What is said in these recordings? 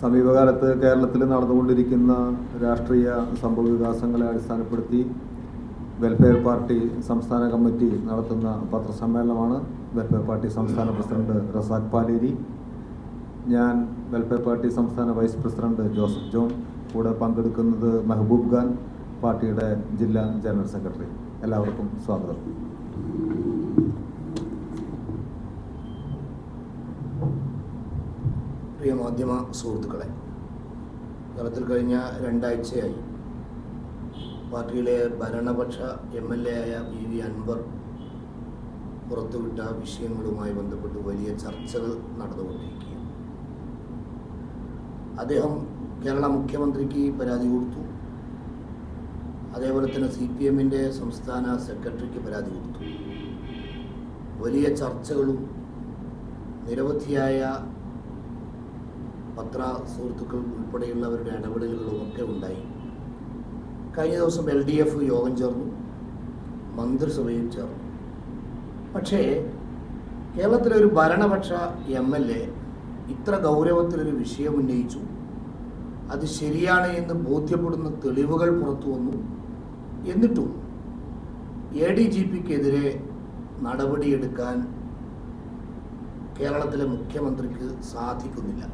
സമീപകാലത്ത് കേരളത്തിൽ നടന്നുകൊണ്ടിരിക്കുന്ന രാഷ്ട്രീയ സംഭവ വികാസങ്ങളെ അടിസ്ഥാനപ്പെടുത്തി വെൽഫെയർ പാർട്ടി സംസ്ഥാന കമ്മിറ്റി നടത്തുന്ന പത്രസമ്മേളനമാണ് വെൽഫെയർ പാർട്ടി സംസ്ഥാന പ്രസിഡന്റ് റസാഖ് പാലേരി. ഞാൻ വെൽഫെയർ പാർട്ടി സംസ്ഥാന വൈസ് പ്രസിഡന്റ് ജോസഫ് ജോൺ കൂടെ പങ്കെടുക്കുന്നത് മെഹബൂബ് ഖാൻ പാർട്ടിയുടെ ജില്ലാ ജനറൽ സെക്രട്ടറി എല്ലാവർക്കും സ്വാഗതം. മാധ്യമ സുഹൃത്തുക്കളെ കേരളത്തിൽ കഴിഞ്ഞ രണ്ടാഴ്ചയായി പാർട്ടിയിലെ ഭരണപക്ഷ എം എൽ എ ആയ പി വി അൻവർ പുറത്തുവിട്ട വിഷയങ്ങളുമായി ബന്ധപ്പെട്ട് വലിയ ചർച്ചകൾ നടന്നുകൊണ്ടിരിക്കുകയാണ്. അദ്ദേഹം കേരള മുഖ്യമന്ത്രിക്ക് പരാതി കൊടുത്തു. അതേപോലെ തന്നെ സി പി എമ്മിന്റെ സംസ്ഥാന സെക്രട്ടറിക്ക് പരാതി കൊടുത്തു. വലിയ ചർച്ചകളും നിരവധിയായ പത്ര സുഹൃത്തുക്കൾ ഉൾപ്പെടെയുള്ളവരുടെ ഇടപെടലുകളും ഒക്കെ ഉണ്ടായി. കഴിഞ്ഞ ദിവസം എൽ ഡി എഫ് യോഗം ചേർന്നു. മന്ത്രിസഭയും ചേർന്നു. പക്ഷേ കേരളത്തിലെ ഒരു ഭരണപക്ഷ എം എൽ എ ഇത്ര ഗൗരവത്തിലൊരു വിഷയം ഉന്നയിച്ചു. അത് ശരിയാണ് എന്ന് ബോധ്യപ്പെടുന്ന തെളിവുകൾ പുറത്തു വന്നു. എന്നിട്ടും എ ഡി ജി പിക്കെതിരെ നടപടിയെടുക്കാൻ കേരളത്തിലെ മുഖ്യമന്ത്രിക്ക് സാധിക്കുന്നില്ല.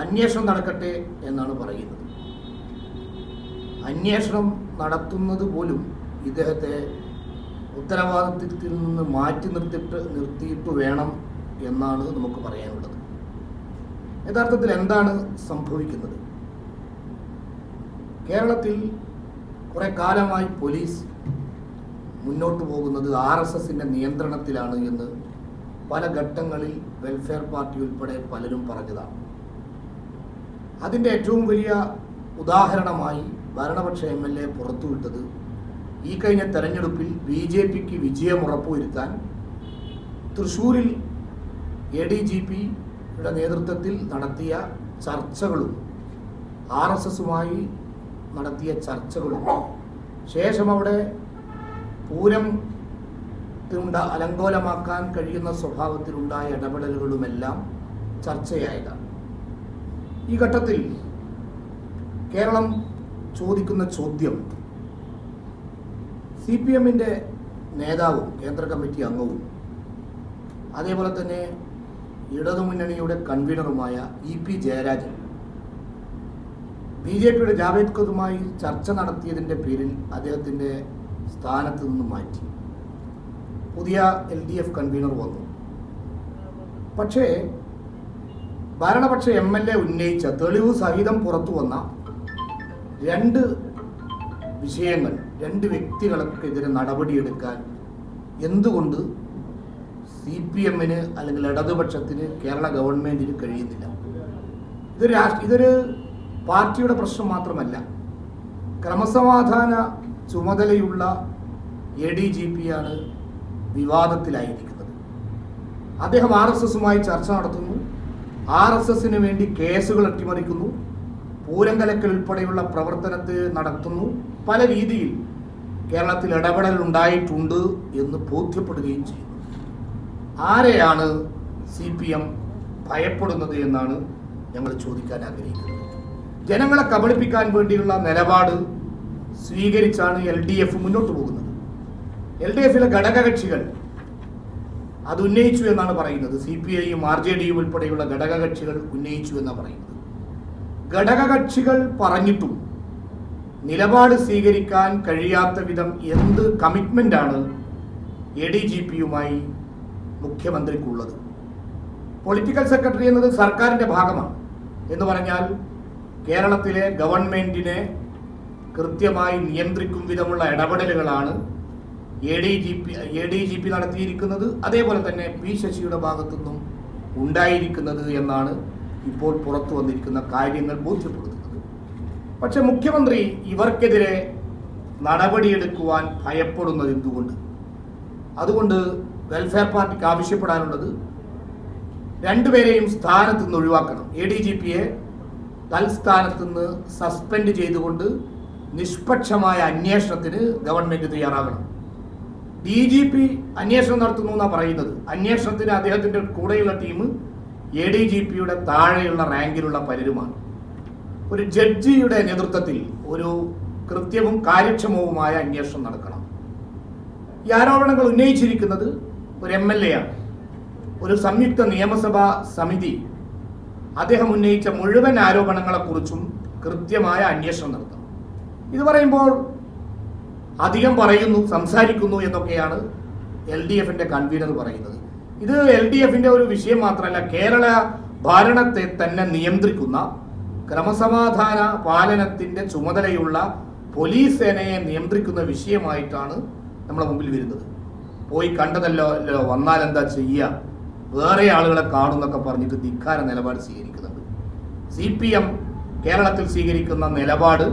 അന്വേഷണം നടക്കട്ടെ എന്നാണ് പറയുന്നത്. അന്വേഷണം നടത്തുന്നത് പോലും ഇദ്ദേഹത്തെ ഉത്തരവാദിത്വത്തിൽ നിന്ന് മാറ്റി നിർത്തിയിട്ട് നിർത്തിയിട്ട് വേണം എന്നാണ് നമുക്ക് പറയാനുള്ളത്. യഥാർത്ഥത്തിൽ എന്താണ് സംഭവിക്കുന്നത്? കേരളത്തിൽ കുറെ കാലമായി പോലീസ് മുന്നോട്ട് പോകുന്നത് ആർ എസ് എസിന്റെ നിയന്ത്രണത്തിലാണ് എന്ന് പല ഘട്ടങ്ങളിൽ വെൽഫെയർ പാർട്ടി ഉൾപ്പെടെ പലരും പറഞ്ഞതാണ്. അതിന്റെ ഏറ്റവും വലിയ ഉദാഹരണമായി ഭരണപക്ഷ എം എൽ എ പുറത്തുവിട്ടത് ഈ കഴിഞ്ഞ തെരഞ്ഞെടുപ്പിൽ ബി ജെ പിക്ക് വിജയം ഉറപ്പുവരുത്താൻ തൃശ്ശൂരിൽ എ ഡി ജി പിയുടെ നേതൃത്വത്തിൽ നടത്തിയ ചർച്ചകളും ആർ എസ് എസുമായി നടത്തിയ ചർച്ചകളും ശേഷം അവിടെ പൂരം അലങ്കോലമാക്കാൻ കഴിയുന്ന സ്വഭാവത്തിലുണ്ടായ ഇടപെടലുകളുമെല്ലാം ചർച്ചയായതാണ്. ഈ ഘട്ടത്തിൽ കേരളം ചോദിക്കുന്ന ചോദ്യം സി പി എമ്മിന്റെ നേതാവും കേന്ദ്ര കമ്മിറ്റി അംഗവും അതേപോലെ തന്നെ ഇടതുമുന്നണിയുടെ കൺവീനറുമായ E P Jayarajan B J പിയുടെ ജാവേദ് ഖുദുമായി ചർച്ച നടത്തിയതിന്റെ പേരിൽ അദ്ദേഹത്തിന്റെ സ്ഥാനത്ത് നിന്ന് മാറ്റി. പുതിയ എൽ ഡി എഫ് കൺവീനർ വന്നു. പക്ഷേ ഭരണപക്ഷ എം എൽ എ ഉന്നയിച്ച തെളിവ് സഹിതം പുറത്തു വന്ന രണ്ട് വിഷയങ്ങൾ രണ്ട് വ്യക്തികൾക്കെതിരെ നടപടിയെടുക്കാൻ എന്തുകൊണ്ട് സി പി എമ്മിന് അല്ലെങ്കിൽ ഇടതുപക്ഷത്തിന് കേരള ഗവൺമെന്റിന് കഴിയുന്നില്ല? ഇത് രാഷ്ട്ര ഇതൊരു പാർട്ടിയുടെ പ്രശ്നം മാത്രമല്ല. ക്രമസമാധാന ചുമതലയുള്ള എ ഡി ജി പി ആണ് വിവാദത്തിലായിരിക്കുന്നത്. അദ്ദേഹം ആർ എസ് എസുമായി ചർച്ച നടത്തുന്നു. ആർ എസ് എസിന് വേണ്ടി കേസുകൾ അട്ടിമറിക്കുന്നു പൂരം കലക്കൽ ഉൾപ്പെടെയുള്ള പ്രവർത്തനത്തെ നടത്തുന്നു. പല രീതിയിൽ കേരളത്തിൽ ഇടപെടൽ ഉണ്ടായിട്ടുണ്ട് എന്ന് ബോധ്യപ്പെടുകയും ചെയ്യുന്നു. ആരെയാണ് സി പി എം ഭയപ്പെടുന്നത് എന്നാണ് ഞങ്ങൾ ചോദിക്കാൻ ആഗ്രഹിക്കുന്നത്. ജനങ്ങളെ കബളിപ്പിക്കാൻ വേണ്ടിയുള്ള നിലപാട് സ്വീകരിച്ചാണ് എൽ ഡി എഫ് മുന്നോട്ട് പോകുന്നത്. എൽ ഡി എഫിലെ ഘടകകക്ഷികൾ അത് ഉന്നയിച്ചു എന്നാണ് പറയുന്നത്. സി പി ഐയും ആർ ജെ ഡിയും ഉൾപ്പെടെയുള്ള ഘടകകക്ഷികൾ ഉന്നയിച്ചു എന്നാണ് പറയുന്നത്. ഘടകകക്ഷികൾ പറഞ്ഞിട്ടും നിലപാട് സ്വീകരിക്കാൻ കഴിയാത്ത വിധം എന്ത് കമ്മിറ്റ്മെന്റ് ആണ് എ ഡി ജി പിയുമായി മുഖ്യമന്ത്രിക്കുള്ളത്? പൊളിറ്റിക്കൽ സെക്രട്ടറി എന്നത് സർക്കാരിന്റെ ഭാഗമാണ്. എന്ന് പറഞ്ഞാൽ കേരളത്തിലെ ഗവൺമെന്റിനെ കൃത്യമായി നിയന്ത്രിക്കും വിധമുള്ള ഇടപെടലുകളാണ് A D G P A D G P നടത്തിയിരിക്കുന്നത് അതേപോലെ തന്നെ പി ശശിയുടെ ഭാഗത്തു നിന്നും ഉണ്ടായിരിക്കുന്നത് എന്നാണ് ഇപ്പോൾ പുറത്തു വന്നിരിക്കുന്ന കാര്യങ്ങൾ ബോധ്യപ്പെടുത്തുന്നത്. പക്ഷെ മുഖ്യമന്ത്രി ഇവർക്കെതിരെ നടപടിയെടുക്കുവാൻ ഭയപ്പെടുന്നത് എന്തുകൊണ്ട്? അതുകൊണ്ട് വെൽഫെയർ പാർട്ടിക്ക് ആവശ്യപ്പെടാനുള്ളത് രണ്ടുപേരെയും സ്ഥാനത്ത് നിന്ന് ഒഴിവാക്കണം. എ ഡി ജി പിയെ തൽസ്ഥാനത്ത് നിന്ന് സസ്പെൻഡ് ചെയ്തുകൊണ്ട് നിഷ്പക്ഷമായ അന്വേഷണത്തിന് ഗവൺമെന്റ് തയ്യാറാകണം. ഡി ജി പി അന്വേഷണം നടത്തുന്നു എന്നാണ് പറയുന്നത്. അന്വേഷണത്തിന് അദ്ദേഹത്തിന്റെ കൂടെയുള്ള ടീം എ ഡി ജി പിയുടെ താഴെയുള്ള റാങ്കിലുള്ള പലരുമാണ്. ഒരു ജഡ്ജിയുടെ നേതൃത്വത്തിൽ ഒരു കൃത്യവും കാര്യക്ഷമവുമായ അന്വേഷണം നടക്കണം. ഈ ആരോപണങ്ങൾ ഉന്നയിച്ചിരിക്കുന്നത് ഒരു എം എൽ എ ആണ്. ഒരു സംയുക്ത നിയമസഭാ സമിതി അദ്ദേഹം ഉന്നയിച്ച മുഴുവൻ ആരോപണങ്ങളെക്കുറിച്ചും കൃത്യമായ അന്വേഷണം നടത്തണം. ഇത് പറയുമ്പോൾ അധികം പറയുന്നു സംസാരിക്കുന്നു എന്നൊക്കെയാണ് എൽ ഡി എഫിന്റെ കൺവീനർ പറയുന്നത്. ഇത് എൽ ഡി എഫിന്റെ ഒരു വിഷയം മാത്രമല്ല കേരള ഭരണത്തെ തന്നെ നിയന്ത്രിക്കുന്ന ക്രമസമാധാന പാലനത്തിന്റെ ചുമതലയുള്ള പോലീസ് സേനയെ നിയന്ത്രിക്കുന്ന വിഷയമായിട്ടാണ് നമ്മളെ മുമ്പിൽ വരുന്നത്. പോയി കണ്ടതല്ലോ അല്ലോ വന്നാൽ എന്താ ചെയ്യുക വേറെ ആളുകളെ കാണുന്നൊക്കെ പറഞ്ഞിട്ട് ധിക്കാര നിലപാട് സ്വീകരിക്കുന്നുണ്ട്. സി കേരളത്തിൽ സ്വീകരിക്കുന്ന നിലപാട്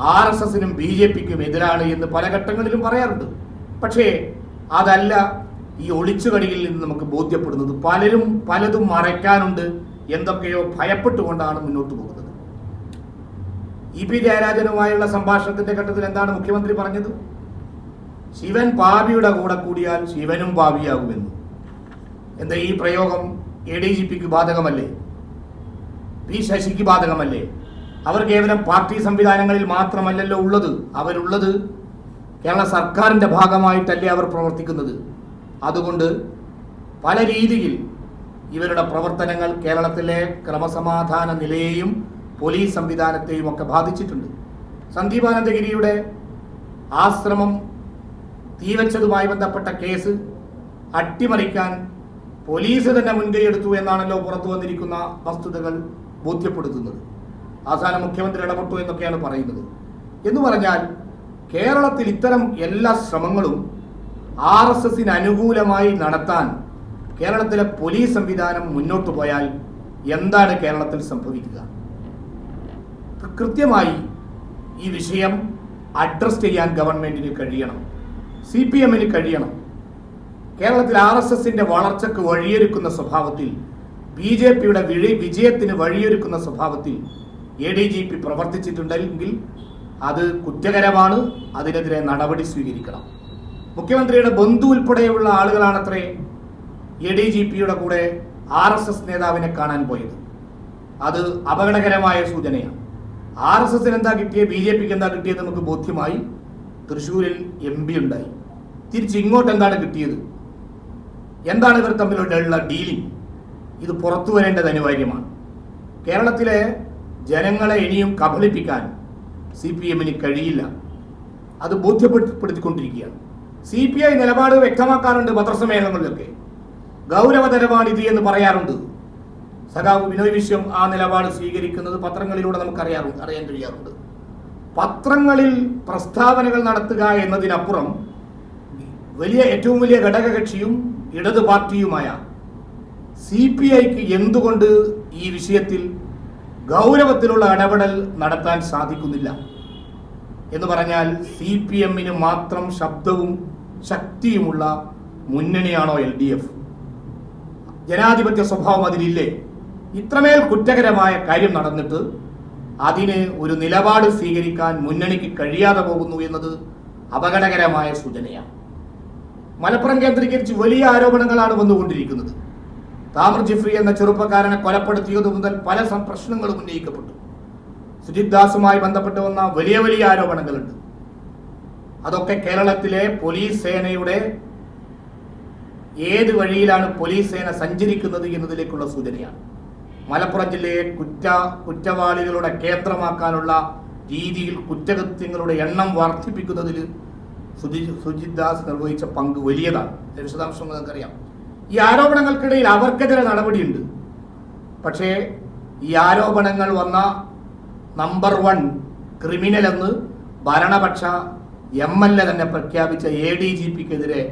ആർ എസ് എസിനും ബി ജെ പിക്കും എതിരാണ് എന്ന് പല ഘട്ടങ്ങളിലും പറയാറുണ്ട്. പക്ഷേ അതല്ല ഈ ഒളിച്ചുകളിയിൽ നിന്ന് നമുക്ക് ബോധ്യപ്പെടുന്നത്. പലരും പലതും മറയ്ക്കാനുണ്ട് എന്തൊക്കെയോ ഭയപ്പെട്ടുകൊണ്ടാണ് മുന്നോട്ട് പോകുന്നത്. ഇ പി ജയരാജനുമായുള്ള സംഭാഷണത്തിന്റെ ഘട്ടത്തിൽ എന്താണ് മുഖ്യമന്ത്രി പറഞ്ഞത്? ശിവൻ പാപിയുടെ കൂടെ കൂടിയാൽ ശിവനും പാപിയാകുമെന്ന്. എന്താ ഈ പ്രയോഗം എ ഡി ജി പിക്ക് ബാധകമല്ലേ? പി ശശിക്ക് ബാധകമല്ലേ? അവർ കേവലം പാർട്ടി സംവിധാനങ്ങളിൽ മാത്രമല്ലല്ലോ ഉള്ളത്. അവരുള്ളത് കേരള സർക്കാരിന്റെ ഭാഗമായിട്ടല്ലേ അവർ പ്രവർത്തിക്കുന്നത്. അതുകൊണ്ട് പല രീതിയിൽ ഇവരുടെ പ്രവർത്തനങ്ങൾ കേരളത്തിലെ ക്രമസമാധാന നിലയെയും പോലീസ് സംവിധാനത്തെയും ഒക്കെ ബാധിച്ചിട്ടുണ്ട്. സന്ദീപാനന്ദഗിരിയുടെ ആശ്രമം തീവച്ചതുമായി ബന്ധപ്പെട്ട കേസ് അട്ടിമറിക്കാൻ പോലീസ് തന്നെ മുൻകൈയെടുത്തു എന്നാണല്ലോ പുറത്തു വന്നിരിക്കുന്ന വസ്തുതകൾ ബോധ്യപ്പെടുത്തുന്നത്. അവസാനം മുഖ്യമന്ത്രി ഇടപെട്ടു എന്നൊക്കെയാണ് പറയുന്നത്. എന്ന് പറഞ്ഞാൽ കേരളത്തിൽ ഇത്തരം എല്ലാ ശ്രമങ്ങളും ആർ എസ് എസിന് അനുകൂലമായി നടത്താൻ കേരളത്തിലെ പോലീസ് സംവിധാനം മുന്നോട്ട് പോയാൽ എന്താണ് കേരളത്തിൽ സംഭവിക്കുക? കൃത്യമായി ഈ വിഷയം അഡ്രസ് ചെയ്യാൻ ഗവൺമെന്റിന് കഴിയണം. സി പി എമ്മിന് കഴിയണം. കേരളത്തിൽ ആർ എസ് എസിന്റെ വളർച്ചക്ക് വഴിയൊരുക്കുന്ന സ്വഭാവത്തിൽ ബി ജെ പിയുടെ വിജയത്തിന് വഴിയൊരുക്കുന്ന സ്വഭാവത്തിൽ എ ഡി ജി പി പ്രവർത്തിച്ചിട്ടുണ്ടെങ്കിൽ അത് കുറ്റകരമാണ്. അതിനെതിരെ നടപടി സ്വീകരിക്കണം. മുഖ്യമന്ത്രിയുടെ ബന്ധു ഉൾപ്പെടെയുള്ള ആളുകളാണത്രേ എ ഡി ജി പിയുടെ കൂടെ ആർ എസ് എസ് നേതാവിനെ കാണാൻ പോയത്. അത് അപകടകരമായ സൂചനയാണ്. ആർ എസ് എസിന് എന്താ കിട്ടിയത് ബി ജെ പിക്ക് എന്താ കിട്ടിയത് നമുക്ക് ബോധ്യമായി. തൃശ്ശൂരിൽ എം പി ഉണ്ടായി. തിരിച്ച് ഇങ്ങോട്ട് എന്താണ് കിട്ടിയത്? എന്താണ് ഇവർ തമ്മിലുള്ള ഡീലിംഗ് ഇത് പുറത്തു വരേണ്ടത് അനിവാര്യമാണ്. കേരളത്തിലെ ജനങ്ങളെ ഇനിയും കബളിപ്പിക്കാൻ സി പി എമ്മിന് കഴിയില്ല. അത് ബോധ്യപ്പെടുത്തിക്കൊണ്ടിരിക്കുകയാണ് സി പി ഐ നിലപാട് വ്യക്തമാക്കാറുണ്ട് പത്രസമ്മേളനങ്ങളിലൊക്കെ. ഗൗരവതരമാണ് ഇത് എന്ന് പറയാറുണ്ട്. സഖാവ് വിനോയ് വിശ്വം ആ നിലപാട് സ്വീകരിക്കുന്നത് പത്രങ്ങളിലൂടെ നമുക്കറിയാറുണ്ട് അറിയാൻ കഴിയാറുണ്ട്. പത്രങ്ങളിൽ പ്രസ്താവനകൾ നടത്തുക എന്നതിനപ്പുറം വലിയ ഏറ്റവും വലിയ ഘടകകക്ഷിയും ഇടത് പാർട്ടിയുമായ സി പി ഐക്ക് എന്തുകൊണ്ട് ഈ വിഷയത്തിൽ ഗൗരവത്തിലുള്ള ഇടപെടൽ നടത്താൻ സാധിക്കുന്നില്ല. എന്ന് പറഞ്ഞാൽ സി പി എമ്മിന് മാത്രം ശബ്ദവും ശക്തിയുമുള്ള മുന്നണിയാണോ എൽ ഡി എഫ്? ജനാധിപത്യ സ്വഭാവം അതിലില്ലേ? ഇത്രമേൽ കുറ്റകരമായ കാര്യം നടന്നിട്ട് അതിന് ഒരു നിലപാട് സ്വീകരിക്കാൻ മുന്നണിക്ക് കഴിയാതെ പോകുന്നു എന്നത് അപകടകരമായ സൂചനയാണ്. മലപ്പുറം കേന്ദ്രീകരിച്ച് വലിയ ആരോപണങ്ങളാണ് വന്നുകൊണ്ടിരിക്കുന്നത്. താമർ ജിഫ്രി എന്ന ചെറുപ്പക്കാരനെ കൊലപ്പെടുത്തിയതു മുതൽ പല പ്രശ്നങ്ങളും ഉന്നയിക്കപ്പെട്ടു. സുജിത് ദാസുമായി ബന്ധപ്പെട്ട് വന്ന വലിയ വലിയ ആരോപണങ്ങളുണ്ട്. അതൊക്കെ കേരളത്തിലെ പോലീസ് സേനയുടെ ഏത് വഴിയിലാണ് പോലീസ് സേന സഞ്ചരിക്കുന്നത് എന്നതിലേക്കുള്ള സൂചനയാണ്. മലപ്പുറം ജില്ലയെ കുറ്റ കുറ്റവാളികളുടെ കേന്ദ്രമാക്കാനുള്ള രീതിയിൽ കുറ്റകൃത്യങ്ങളുടെ എണ്ണം വർദ്ധിപ്പിക്കുന്നതിൽ സുജി സുജിത് ദാസ് നിർവഹിച്ച പങ്ക് വലിയതാണ്. വിശദാംശങ്ങൾ വിശദാംശം നിങ്ങൾക്കറിയാം. ഈ ആരോപണങ്ങൾക്കിടയിൽ അവർക്കെതിരെ നടപടിയുണ്ട്. പക്ഷേ ഈ ആരോപണങ്ങൾ വന്ന നമ്പർ വൺ ക്രിമിനൽ എന്ന് ഭരണപക്ഷ എം എൽ എ തന്നെ പ്രഖ്യാപിച്ച എ ഡി ജി പിക്കെതിരെ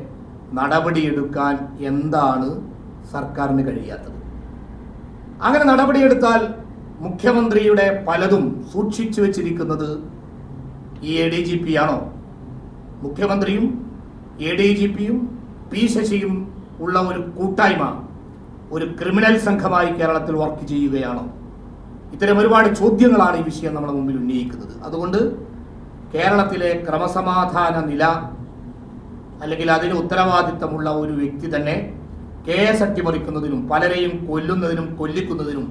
നടപടിയെടുക്കാൻ എന്താണ് സർക്കാരിന് കഴിയാത്തത്? അങ്ങനെ നടപടിയെടുത്താൽ മുഖ്യമന്ത്രിയുടെ പലതും സൂക്ഷിച്ചു വെച്ചിരിക്കുന്നത് ഈ എ ഡി ജി പി ആണോ? മുഖ്യമന്ത്രിയും എ ഡി ജി പിയും പി ശശിയും ഉള്ള ഒരു കൂട്ടായ്മ ഒരു ക്രിമിനൽ സംഘമായി കേരളത്തിൽ വർക്ക് ചെയ്യുകയാണോ. ഇത്തരം ഒരുപാട് ചോദ്യങ്ങളാണ് ഈ വിഷയം നമ്മുടെ മുമ്പിൽ ഉന്നയിക്കുന്നത്. അതുകൊണ്ട് കേരളത്തിലെ ക്രമസമാധാന നില അല്ലെങ്കിൽ അതിന് ഉത്തരവാദിത്തമുള്ള ഒരു വ്യക്തി തന്നെ കേസ് അട്ടിമറിക്കുന്നതിനും പലരെയും കൊല്ലുന്നതിനും കൊല്ലിക്കുന്നതിനും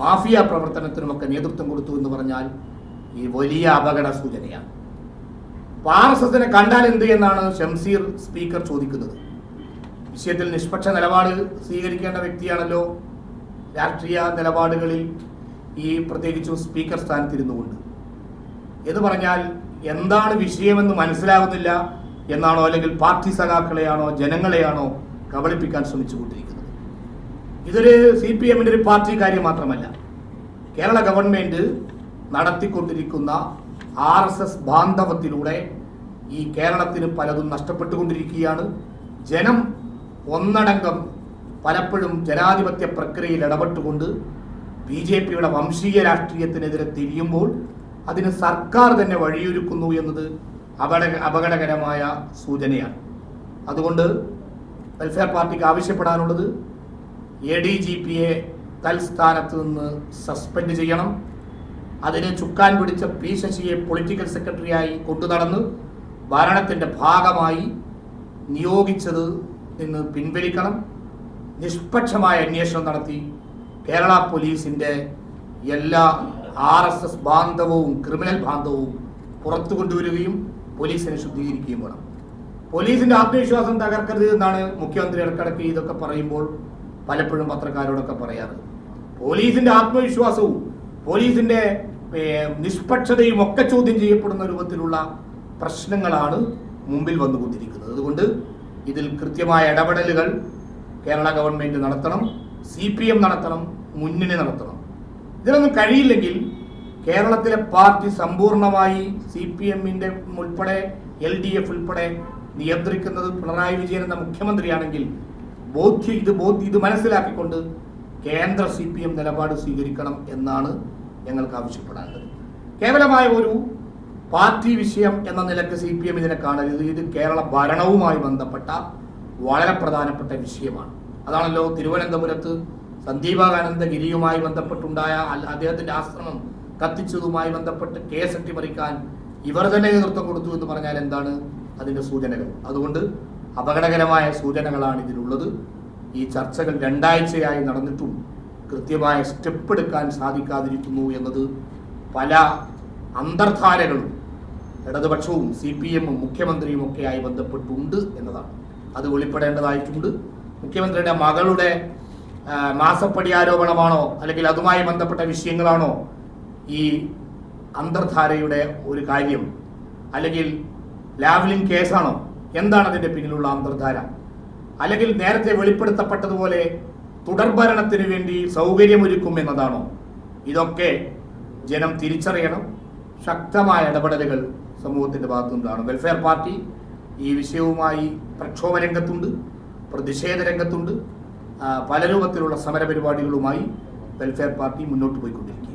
മാഫിയ പ്രവർത്തനത്തിനുമൊക്കെ നേതൃത്വം കൊടുത്തു എന്ന് പറഞ്ഞാൽ ഈ വലിയ അപകട സൂചനയാണ്. എസിനെ കണ്ടാൽ എന്ത് എന്നാണ് ഷംസീർ സ്പീക്കർ ചോദിക്കുന്നത്. വിഷയത്തിൽ നിഷ്പക്ഷ നിലപാട് സ്വീകരിക്കേണ്ട വ്യക്തിയാണല്ലോ രാഷ്ട്രീയ നിലപാടുകളിൽ ഈ പ്രത്യേകിച്ചും സ്പീക്കർ സ്ഥാനത്തിരുന്നുകൊണ്ട്. എന്ന് പറഞ്ഞാൽ എന്താണ് വിഷയമെന്ന് മനസ്സിലാകുന്നില്ല എന്നാണോ അല്ലെങ്കിൽ പാർട്ടി സഖാക്കളെയാണോ ജനങ്ങളെയാണോ കബളിപ്പിക്കാൻ ശ്രമിച്ചുകൊണ്ടിരിക്കുന്നത്. ഇതൊരു സി പി എമ്മിന്റെ ഒരു പാർട്ടി കാര്യം മാത്രമല്ല. കേരള ഗവൺമെന്റ് നടത്തിക്കൊണ്ടിരിക്കുന്ന ആർ എസ് എസ് ബാന്ധവത്തിലൂടെ ഈ കേരളത്തിന് പലതും നഷ്ടപ്പെട്ടുകൊണ്ടിരിക്കുകയാണ്. ജനം ഒന്നടങ്കം പലപ്പോഴും ജനാധിപത്യ പ്രക്രിയയിൽ ഇടപെട്ടുകൊണ്ട് ബി ജെ പിയുടെ വംശീയ രാഷ്ട്രീയത്തിനെതിരെ തിരിയുമ്പോൾ അതിന് സർക്കാർ തന്നെ വഴിയൊരുക്കുന്നു എന്നത് അപകട അപകടകരമായ സൂചനയാണ്. അതുകൊണ്ട് വെൽഫെയർ പാർട്ടിക്ക് ആവശ്യപ്പെടാനുള്ളത് എ ഡി ജി പിയെ തൽസ്ഥാനത്ത് നിന്ന് സസ്പെൻഡ് ചെയ്യണം. അതിനെ ചുക്കാൻ പിടിച്ച പി ശശിയെ പൊളിറ്റിക്കൽ സെക്രട്ടറിയായി കൊണ്ടു നടന്ന് ഭരണത്തിന്റെ ഭാഗമായി നിയോഗിച്ചത് നിന്ന് പിൻവലിക്കണം. നിഷ്പക്ഷമായ അന്വേഷണം നടത്തി കേരള പോലീസിന്റെ എല്ലാ ആർ എസ് എസ് ബാന്ധവവും ക്രിമിനൽ ബാന്ധവവും പുറത്തു കൊണ്ടുവരികയും പോലീസിനെ ശുദ്ധീകരിക്കുകയും വേണം. പോലീസിന്റെ ആത്മവിശ്വാസം തകർക്കരുത് എന്നാണ് മുഖ്യമന്ത്രി ഇടക്കിടക്ക് ഇതൊക്കെ പറയുമ്പോൾ പലപ്പോഴും പത്രക്കാരോടൊക്കെ പറയാറ്. പോലീസിന്റെ ആത്മവിശ്വാസവും പോലീസിന്റെ നിഷ്പക്ഷതയും ഒക്കെ ചോദ്യം ചെയ്യപ്പെടുന്ന രൂപത്തിലുള്ള പ്രശ്നങ്ങളാണ് മുമ്പിൽ വന്നുകൊണ്ടിരിക്കുന്നത്. അതുകൊണ്ട് ഇതിൽ കൃത്യമായ ഇടപെടലുകൾ കേരള ഗവൺമെന്റ് നടത്തണം സി പി എം നടത്തണം മുന്നണി നടത്തണം. ഇതിനൊന്നും കഴിയില്ലെങ്കിൽ കേരളത്തിലെ പാർട്ടി സമ്പൂർണമായി സി പി എമ്മിന്റെ ഉൾപ്പെടെ എൽ ഡി എഫ് ഉൾപ്പെടെ നിയന്ത്രിക്കുന്നത് പിണറായി വിജയൻ എന്ന മുഖ്യമന്ത്രിയാണെങ്കിൽ ബോധ്യ ഇത് ബോധ്യ ഇത് മനസ്സിലാക്കിക്കൊണ്ട് കേന്ദ്ര സി പി എം നിലപാട് സ്വീകരിക്കണം എന്നാണ് ഞങ്ങൾക്ക് ആവശ്യപ്പെടാനുള്ളത്. കേവലമായ ഒരു പാർട്ടി വിഷയം എന്ന നിലയ്ക്ക് സി പി എം ഇതിനെ കാണരുത്. ഇത് കേരള ഭരണവുമായി ബന്ധപ്പെട്ട വളരെ പ്രധാനപ്പെട്ട വിഷയമാണ്. അതാണല്ലോ തിരുവനന്തപുരത്ത് സന്ദീപാനന്ദഗിരിയുമായി ബന്ധപ്പെട്ടുണ്ടായ അൽ- അദ്ദേഹത്തിന്റെ ആശ്രമം കത്തിച്ചതുമായി ബന്ധപ്പെട്ട് കേസ് അട്ടിമറിക്കാൻ ഇവർ തന്നെ നേതൃത്വം കൊടുത്തു എന്ന് പറഞ്ഞാൽ എന്താണ്? അതിന്റെ സൂചനകൾ. അതുകൊണ്ട് അപകടകരമായ സൂചനകളാണ് ഇതിലുള്ളത്. ഈ ചർച്ചകൾ രണ്ടാഴ്ചയായി നടന്നിട്ടും കൃത്യമായ സ്റ്റെപ്പ് എടുക്കാൻ സാധിക്കാതിരിക്കുന്നു എന്നത് പല അന്തർധാരകളും ഇടതുപക്ഷവും സി പി എമ്മും മുഖ്യമന്ത്രിയും ഒക്കെയായി ബന്ധപ്പെട്ടുണ്ട് എന്നതാണ്. അത് വെളിപ്പെടേണ്ടതായിട്ടുണ്ട്. മുഖ്യമന്ത്രിയുടെ മകളുടെ മാസപ്പടി ആരോപണമാണോ അല്ലെങ്കിൽ അതുമായി ബന്ധപ്പെട്ട വിഷയങ്ങളാണോ ഈ അന്തർധാരയുടെ ഒരു കാര്യം? അല്ലെങ്കിൽ ലാവ്ലിൻ കേസാണോ? എന്താണ് അതിന്റെ പിന്നിലുള്ള അന്തർധാര? അല്ലെങ്കിൽ നേരത്തെ വെളിപ്പെടുത്തപ്പെട്ടതുപോലെ തുടർഭരണത്തിന് വേണ്ടി സൗകര്യമൊരുക്കും എന്നതാണോ? ഇതൊക്കെ ജനം തിരിച്ചറിയണം. ശക്തമായ ഇടപെടലുകൾ സമൂഹത്തിന്റെ ഭാഗത്തുനിന്നാണ്. വെൽഫെയർ പാർട്ടി ഈ വിഷയവുമായി പ്രക്ഷോഭ രംഗത്തുണ്ട് പ്രതിഷേധ രംഗത്തുണ്ട്. പല രൂപത്തിലുള്ള സമരപരിപാടികളുമായി വെൽഫെയർ പാർട്ടി മുന്നോട്ട് പോയിക്കൊണ്ടിരിക്കുക